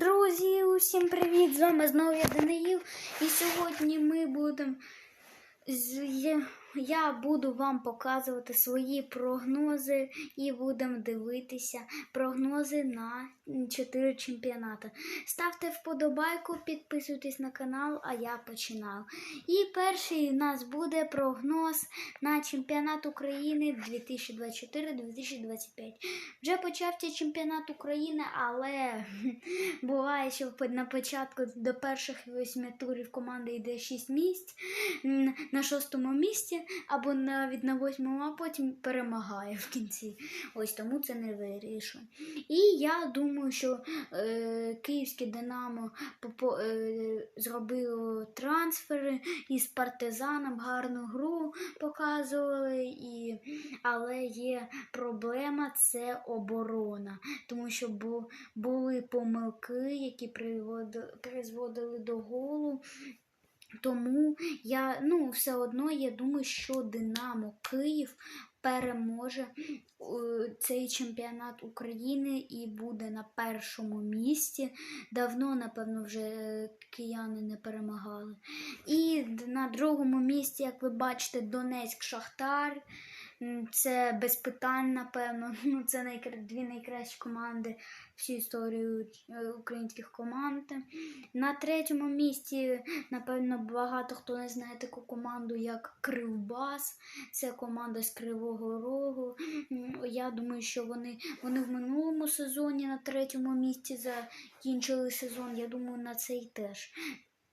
Друзі, усім привіт! З вами знову я Даниїл. І сьогодні ми будемо. з- я- буду вам показувати свої прогнози і будемо дивитися прогнози на 4 чемпіонати. Ставте вподобайку, підписуйтесь на канал, а я починаю. І перший у нас буде прогноз на чемпіонат України 2024-2025. Вже почався чемпіонат України, але буває, що на початку до перших восьми турів команда йде 6 місць на шостому місці, або навіть на восьмому, а потім перемагає в кінці. Ось тому це не вирішує. І я думаю, що е, київське Динамо попо- е, зробило трансфери із партизаном гарну гру показували, і... але є проблема це оборона, тому що бу- були помилки, які призводили до голу. Тому я ну, все одно я думаю, що Динамо Київ переможе е, цей чемпіонат України і буде на першому місці. Давно, напевно, вже кияни не перемагали. І на другому місці, як ви бачите, Донецьк Шахтар. Це без питань, напевно. Ну, це найкра- дві найкращі команди всю історію е, українських команд. На третьому місці, напевно, багато хто не знає таку команду, як Кривбас. Це команда з Кривого Рогу. Я думаю, що вони, вони в минулому сезоні на третьому місці закінчили сезон. Я думаю, на цей теж.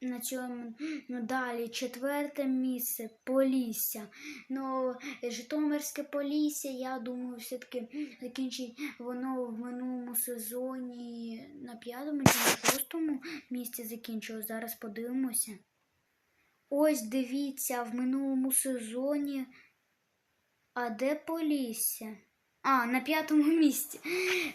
На цьому ну, далі четверте місце Полісся. Ну, Житомирське Полісся, я думаю, все-таки закінчить воно в минулому сезоні на п'ятому чи на шостому місці закінчило. Зараз подивимося. Ось дивіться, в минулому сезоні. А де Полісся? А, на п'ятому місці.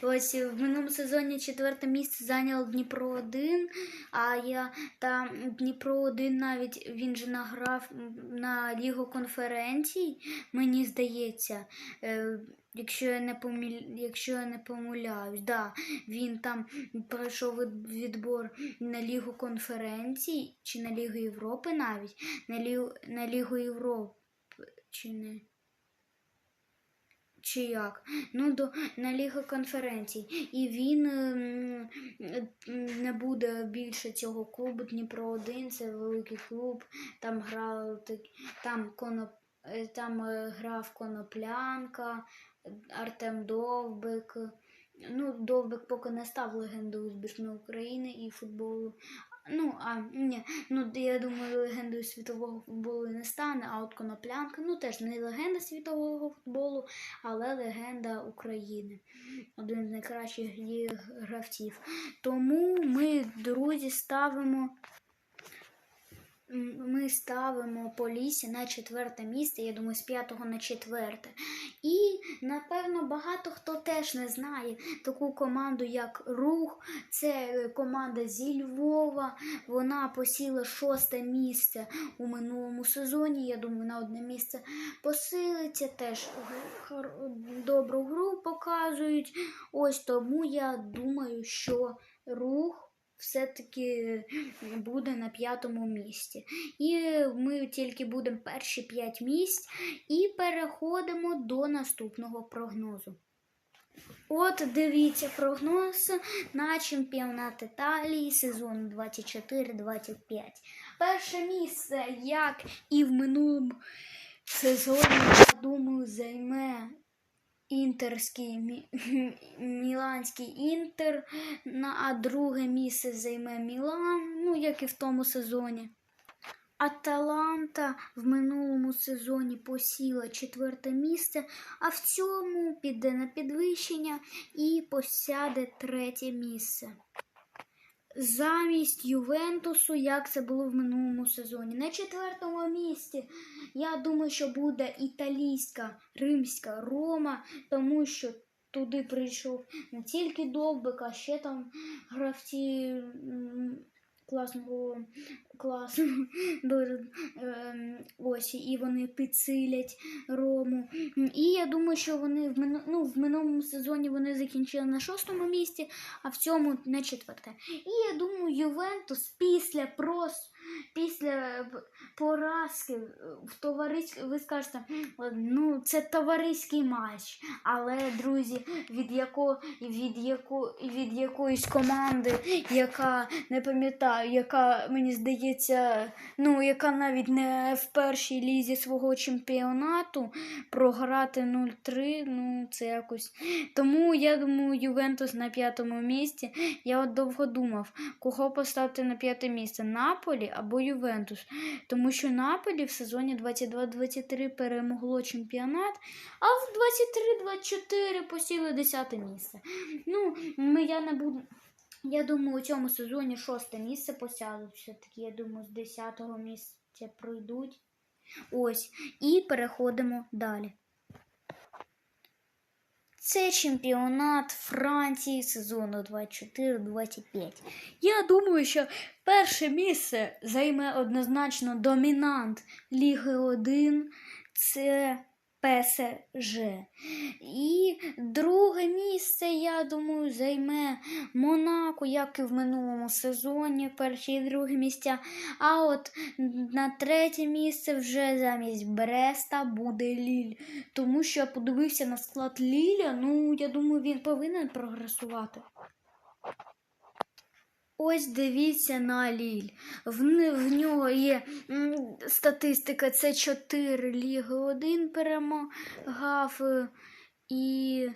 Ось в минулому сезоні четверте місце зайняв Дніпро 1, а я там Дніпро 1 навіть він же награв на Лігу конференцій, мені здається. Е, Якщо я не помиль... якщо я не помиляюсь, да, він там пройшов відбор на Лігу конференцій чи на Лігу Європи навіть, на, Лі... на Лігу Європи чи не. Чи як? Ну, до, на Лігу конференцій. І він ем, м, не буде більше цього клубу Дніпро 1 це великий клуб. Там грав там коноп, е, там е, грав Коноплянка, Артем Довбик. Ну, Довбик поки не став легендою збірної України і футболу. Ну, а ні, ну я думаю, легендою світового футболу не стане, а от Коноплянка, ну теж не легенда світового футболу, але легенда України. Один з найкращих гравців. Тому ми, друзі, ставимо. Ми ставимо Полісся на четверте місце, я думаю, з п'ятого на четверте. І, напевно, багато хто теж не знає таку команду, як Рух. Це команда зі Львова. Вона посіла шосте місце у минулому сезоні. Я думаю, на одне місце посилиться. Теж добру гру показують. Ось тому я думаю, що рух. Все-таки буде на п'ятому місці. І ми тільки будемо перші п'ять місць і переходимо до наступного прогнозу. От дивіться прогноз на чемпіонат Італії сезон 24-25. Перше місце, як і в минулому сезоні, я думаю, займе інтерський мі- міланський інтер, а друге місце займе Мілан, ну як і в тому сезоні. Аталанта в минулому сезоні посіла четверте місце, а в цьому піде на підвищення і посяде третє місце. Замість Ювентусу, як це було в минулому сезоні. На четвертому місці я думаю, що буде італійська римська Рома, тому що туди прийшов не тільки Довбик, а ще там гравці класного класу. Ем, ось, і вони підсилять Рому. І я думаю, що вони в, мину, ну, в минулому сезоні вони закінчили на шостому місці, а в цьому на четверте. І я думаю, Ювентус після прос, після поразки е, в товариськ... ви скажете, ну це товариський матч. Але, друзі, від яко, від, яко, від якоїсь команди, яка не пам'ятаю, яка мені здається, ну яка навіть не в першій лізі свого чемпіонату програти 0-3, ну це якось. Тому я думаю, Ювентус на п'ятому місці. Я от довго думав, кого поставити на п'яте місце Наполі або Ювентус. Тому що Наполі в сезоні 22-23 перемогло чемпіонат, а в 23-24 посіли 10 місце. Ну, ми, я не буду. Я думаю, у цьому сезоні шосте місце посядуть. Все-таки, я думаю, з 10-го місця пройдуть. Ось. І переходимо далі. Це чемпіонат Франції сезону 24-25. Я думаю, що перше місце займе однозначно домінант Ліги 1. Це ПСЖ. І друге місце, я думаю, займе Монако, як і в минулому сезоні, перші і друге місця. А от на третє місце вже замість Бреста буде Ліль. Тому що я подивився на склад Ліля, ну я думаю, він повинен прогресувати. Ось дивіться на Ліль. В, в нього є статистика, це 4 Ліги 1 перемагав. е, І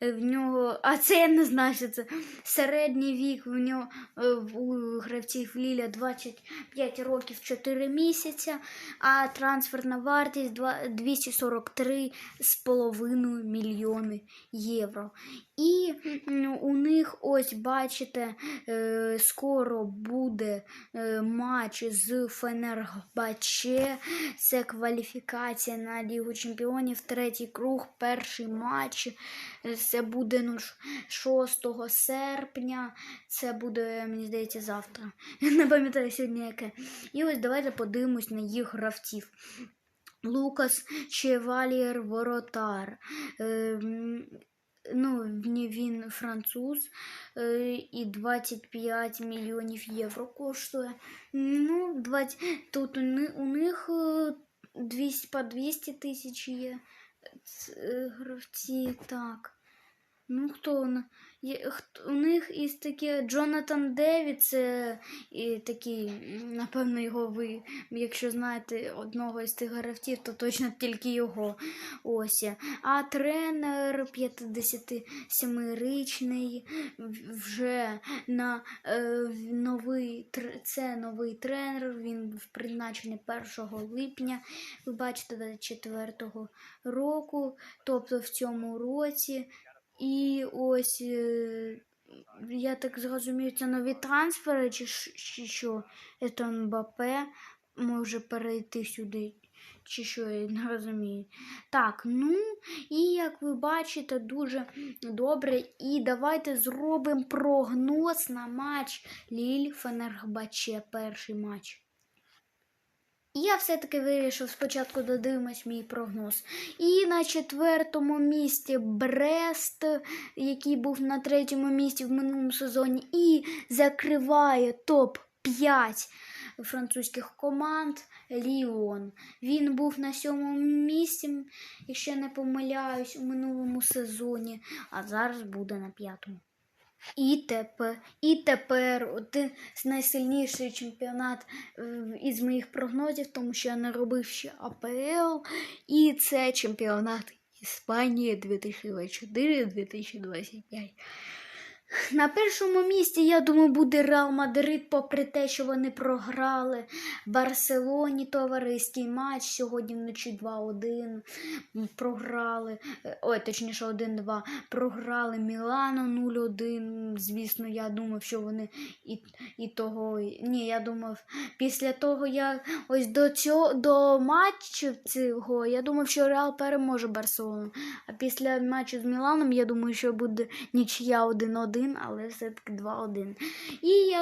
в нього. А це я не знаю, що це середній вік в нього е, у гравців Ліля 25 років 4 місяця, а трансферна вартість 243,5 мільйони євро. І у них ось бачите, е, скоро буде е, матч з Фенербаче. Це кваліфікація на Лігу Чемпіонів. Третій круг, перший матч. Це буде ну, 6 серпня. Це буде, мені здається, завтра. Не пам'ятаю сьогодні яке. І ось давайте подивимось на їх гравців. Лукас Чевалієр Воротар. Ну, він- француз і 25 мільйонів євро коштує. Ну, 20, тут у, них е, 200, по 200 тисяч є е, гравці. Так. Ну? Хто, у них із таке Джонатан Девід, це і такий, напевно, його ви, якщо знаєте одного із тих гравців, то точно тільки його. Ось. А тренер 57-річний вже на е, новий це новий тренер. Він призначений 1 липня. Ви бачите, 24-го року, тобто в цьому році. І ось е, я так зрозумів, це нові трансфери, чи, що? Це Мбапе може перейти сюди, чи що, я не розумію. Так, ну і як ви бачите, дуже добре. І давайте зробимо прогноз на матч Ліль Фенербаче, перший матч. Я все-таки вирішив спочатку додивимось мій прогноз. І на четвертому місці Брест, який був на третьому місці в минулому сезоні, і закриває топ-5 французьких команд Ліон. Він був на сьомому місці, якщо не помиляюсь, у минулому сезоні, а зараз буде на п'ятому. І тепер, і тепер один з найсильніший чемпіонат е, із моїх прогнозів, тому що я не робив ще АПЛ. І це чемпіонат Іспанії 2024-2025. На першому місці, я думаю, буде Реал Мадрид, попри те, що вони програли Барселоні товариський матч. Сьогодні вночі 2-1 програли. е, Ой, точніше, 1-2 програли Мілану 0-1. Звісно, я думав, що вони і, і того. Ні, я думав, після того я ось до цього до матчу цього я думав, що Реал переможе Барселону. А після матчу з Міланом я думаю, що буде нічия 1-1 2-1, але все-таки 2-1. І,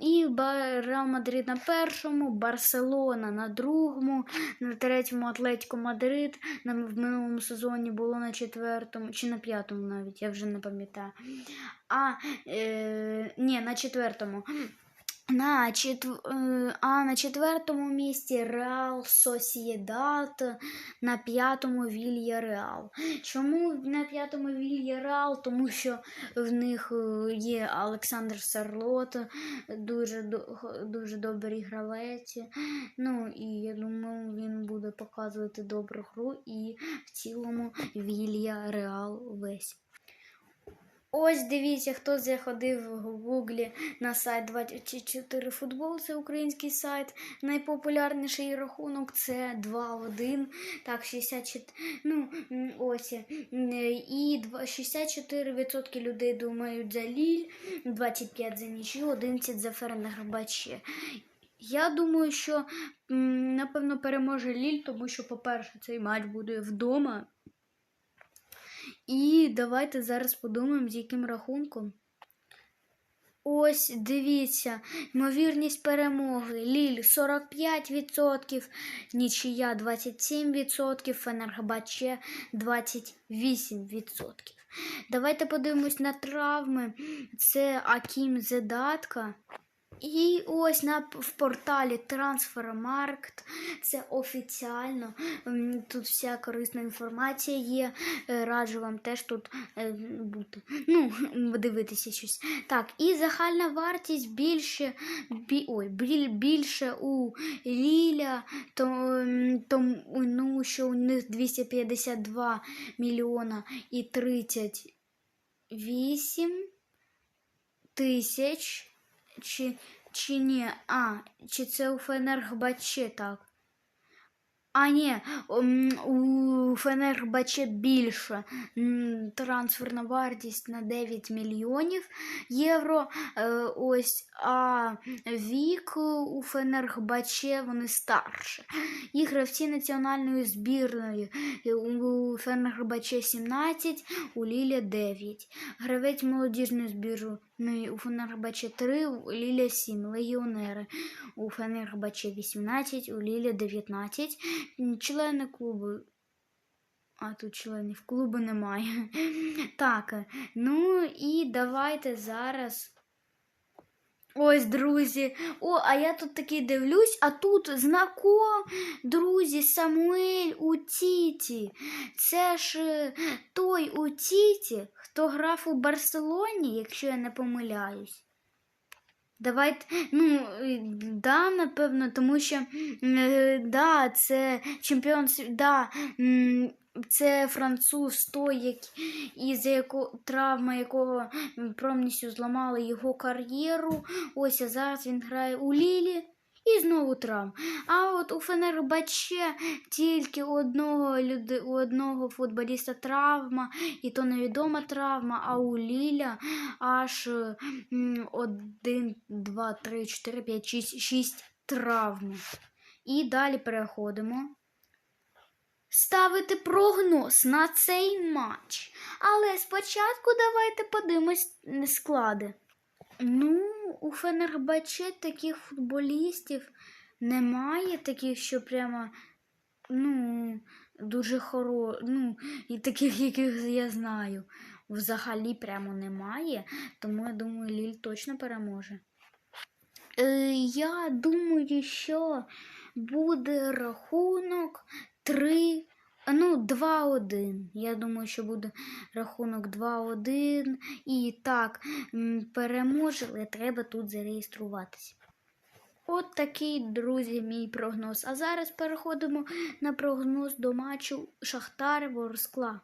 і Реал Мадрид на першому, Барселона на другому, на третьому Атлетико Мадрид. В минулому сезоні було на четвертому чи на п'ятому навіть, я вже не пам'ятаю. А, е, ні, на четвертому. На четв... е, А на четвертому місці Реал Сосєдат, на п'ятому Вілья Реал. Чому на п'ятому Вілья Реал? Тому що в них е, є Олександр Сарлот, дуже, дуже добрий гравець. Ну і я думаю, він буде показувати добру гру і в цілому Вілья Реал весь. Ось дивіться, хто заходив в Гуглі на сайт 24 футбол, це український сайт. Найпопулярніший рахунок це 2-1. Так, 64, ну, ось. І два- 64% людей думають за Ліль, 25 за нічию, 11 за Фернербаче. Я думаю, що напевно переможе Ліль, тому що, по-перше, цей матч буде вдома. І давайте зараз подумаємо, з яким рахунком. Ось, дивіться, ймовірність перемоги. Ліль 45%, нічия 27%, Фенербаче 28%. Давайте подивимось на травми. Це Акім Зедатка. І ось на в порталі Трансфермаркт. Це офіціально. М, Тут вся корисна інформація є. Е, Раджу вам теж тут е, бути. Ну, дивитися щось. Так, і загальна вартість більше, бі, ой, біль, більше у Ліля, то, то, ну, що у них 252 мільйона і 38 тисяч. Чи, чи ні? А, чи це у Фенергбачі так? А, ні, м, у Фенербаче більше трансферна вартість на 9 мільйонів євро. Е, Ось, а вік у Фенербаче вони старше. І гравці національної збірної Е, у Фенербаче 17, у Лілі 9. Гравець молодіжної збірної у Фенербаче 3, у Лілі 7. Легіонери у Фенербаче 18, у Лілі 19. Члени клубу. А тут членів клубу немає. Так, е, ну і давайте зараз. Ось, друзі. О, а я тут такий дивлюсь, а тут знаком, друзі, Самуель у Тіті. Це ж е, той у Тіті, хто грав у Барселоні, якщо я не помиляюсь. Давайте, ну, е, да, напевно, тому що е, да, це чемпіон да, це француз той, як, із яко, травма якого повністю зламала його кар'єру. Ось а зараз він грає у Лілі. І знову травм. А от у Фенербаче тільки у одного люди, у одного футболіста травма, і то невідома травма, а у Ліля аж е, м, один, два, три, чотири, п'ять, шість, шість травм. І далі переходимо. Ставити прогноз на цей матч. Але спочатку давайте подивимось склади. Ну, у Фенербаче таких футболістів немає, таких, що прямо ну, дуже хоро, ну, і таких, яких я знаю. Взагалі прямо немає, тому я думаю, Ліль точно переможе. Е, я думаю, що буде рахунок 3, ну, 2-1. Я думаю, що буде рахунок 2-1. І так, переможе, але треба тут зареєструватися. От такий, друзі, мій прогноз. А зараз переходимо на прогноз до матчу Шахтар Ворскла.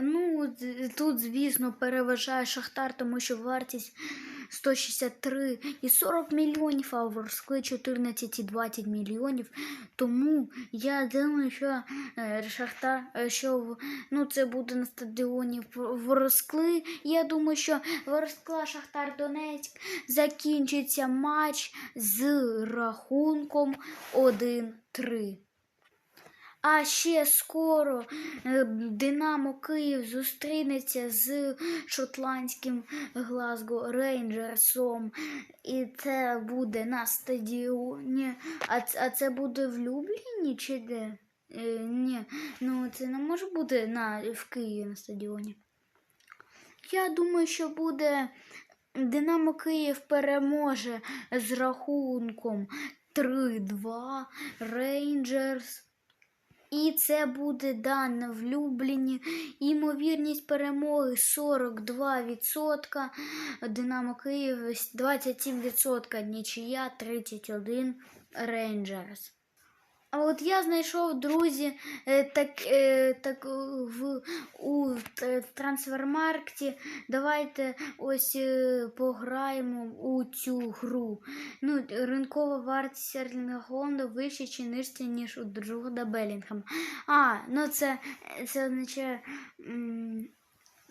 Ну, тут, звісно, переважає Шахтар, тому що вартість 163 і 40 мільйонів, а Ворскли 14 і 20 мільйонів. Тому я думаю, що е, Шахтар, е, що ну, це буде на стадіоні Ворскли. Я думаю, що Ворскла Шахтар Донецьк закінчиться матч з рахунком 1-3. А ще скоро е, Динамо Київ зустрінеться з шотландським Глазго Рейнджерсом. І це буде на стадіоні. А, ц- а це буде в Любліні чи де? Е, ні, ну це не може бути на, в Києві на стадіоні. Я думаю, що буде Динамо Київ переможе з рахунком 3-2 Рейнджерс. І це буде дане в Любліні. Імовірність перемоги 42%. Динамо Київ 27%. Нічия 31 Рейнджерс. А от я знайшов, друзі, е, так, е, так е, в, у трансфермаркті. Давайте ось пограємо у цю гру. Ну, ринкова вартість Ерлінга Голланда вища чи нижча, ніж у Джуда Белінгема. А, ну це, це означає.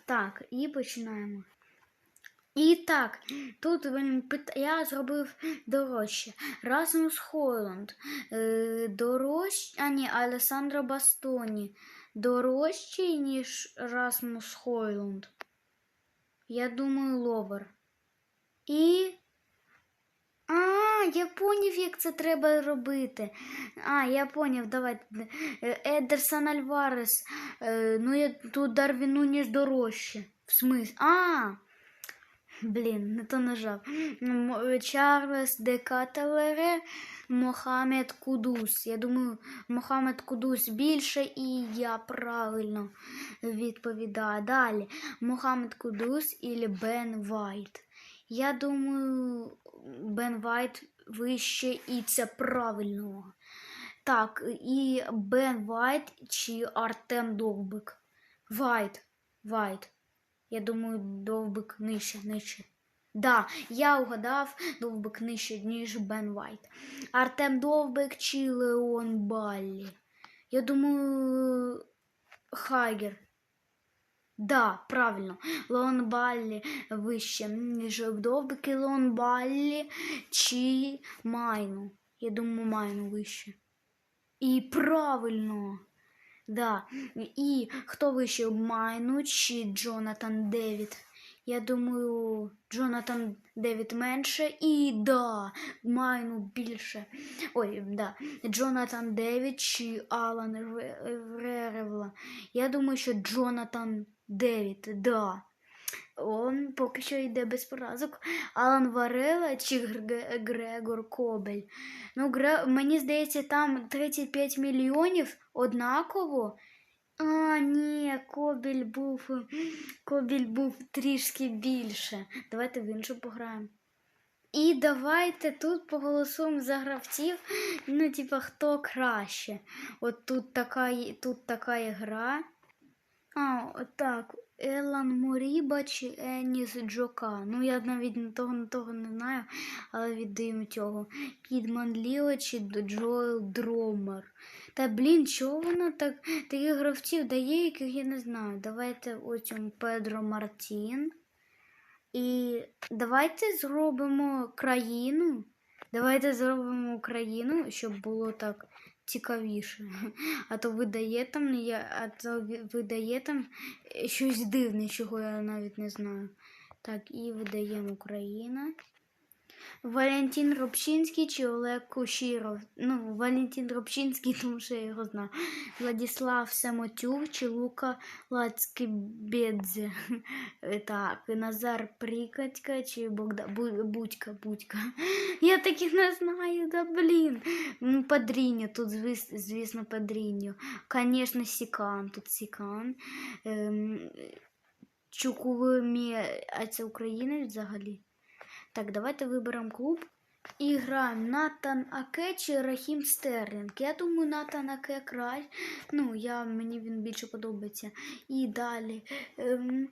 Так, і починаємо. І так, тут я зробив дорожче. Расмус Хойланд, е, дорожче, а ні, Алесандро Бастоні. Дорожчий, ніж Расмус Хойланд. Я думаю, ловер. І. А, я поняв, як це треба робити. А, я поняв, давайте. Едерсон Альварес. Е, ну, я тут Дарвін Нуніш дорожче. В смислі? А! Блін, не то нажав. Чарльз де Кателере, Мохамед Кудус. Я думаю, Мохамед Кудус більше, і я правильно відповідаю. Далі. Мохамед Кудус і Бен Вайт. Я думаю, Бен Вайт вище, і це правильно. Так, і Бен Вайт чи Артем Довбик. Вайт. Вайт. Я думаю, довбик нижче, нижче. Да, я угадав довбик нижче, ніж Бен Вайт. Артем Довбик чи Леон Баллі. Я думаю, Хайгер. Да, правильно. Леон Баллі вище, ніж Довбик і Леон Баллі чи Майну. Я думаю, Майну вище. І правильно. Да. І хто вище Майну чи Джонатан Девід? Я думаю, Джонатан Девід менше і да, Майну більше. Ой, да. Джонатан Девід чи Алан Ре- Реревла. Я думаю, що Джонатан Девід, да. Он поки що йде без поразок. Алан Варела чи Грег- Грегор Кобель. Ну, Гре... мені здається, там 35 мільйонів однаково. А, ні, Кобіль був, Кобіль був трішки більше. Давайте в іншу пограємо. І давайте тут поголосуємо за гравців. Ну, типа, хто краще. От тут така, тут така гра. А, так. Елан Моріба чи Еніс Джока. Ну, я навіть на того, на того не знаю, але віддаємо цього. Кідман Ліо чи Джоел Дромер. Та блін, чого воно так таких гравців дає, яких я не знаю. Давайте цьому Педро Мартін. І давайте зробимо країну. Давайте зробимо Україну, щоб було так цікавіше. А то видає там, а то видає там щось дивне, чого я навіть не знаю. Так, і видаємо Україна. Валентин Робчинський чи Олег Кушіров. Ну, Валентин Робчинський, тому що я його знаю. Владислав Самотюк чи Лука Лацкебедзе. Так, Назар Прикатька чи Богда... Будька, Будька. Я таких не знаю, да блін. Ну, Падріньо, тут, звіс- звісно, Падріньо. Конечно, Сікан, тут Сікан. Ем, Чукувемі, а це українець взагалі? Так, давайте виберемо клуб. І граємо Натан Аке чи Рахім Стерлінг. Я думаю, Натан Аке край. Ну, я, мені він більше подобається. І далі. Ем,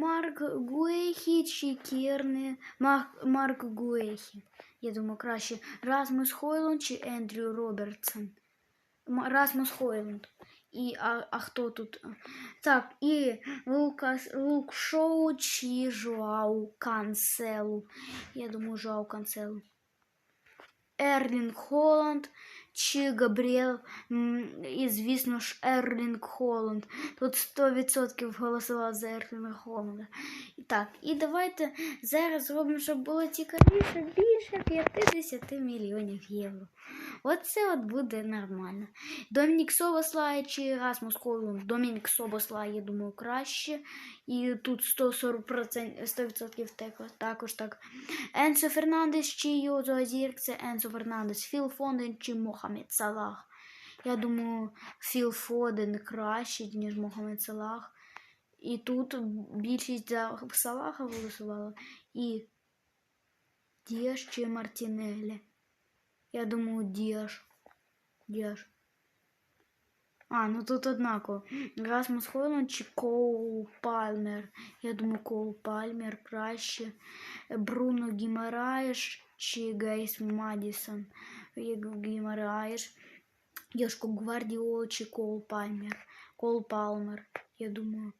Марк Гуехі чи Керни. Марк, Марк Гуехі. Я думаю, краще. Расмус Хойланд чи Ендрю Робертсон. Расмус Хойланд. І, а, а хто тут? Так, і Лукас, Лук Шоу чи Жуау Канцелу. Я думаю, Жуау Канцелу. Ерлінг Холланд чи Габріел, і, звісно ж, Ерлінг Холланд. Тут 100% голосував за Ерлінга Холланда. Так, і давайте зараз зробимо, щоб було цікавіше більше 50 мільйонів євро. Оце от буде нормально. Домінік Собослай чи Расмус Хойлунд. Домінік Собослай, я думаю, краще. І тут 140%, 100% також, так. Енсо Фернандес чи Йозо Азірк, це Енсо Фернандес, Філ Фонден чи Мохамед Салах. Я думаю, Філ Фоден краще, ніж Мохамед Салах. І тут більшість за Салаха голосувала. І Діаш чи Мартінелі. Я думаю, Діаш. Діаш. А, ну тут однаково. Расмус Хойланд чи Коул Пальмер. Я думаю, Коул Пальмер краще. Бруно Гімараєш чи Гейс Мадісон. Гімараєш. Йошко Гвардіол чи Коул Пальмер. Коул Палмер, я думаю.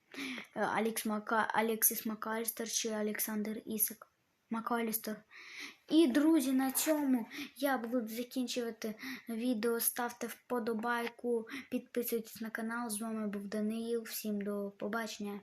Е, Алекс Мака... Алексіс Макалістер чи Олександр Ісак. Макалістер. І, друзі, на цьому я буду закінчувати відео. Ставте вподобайку, підписуйтесь на канал. З вами був Даниїл. Всім до побачення.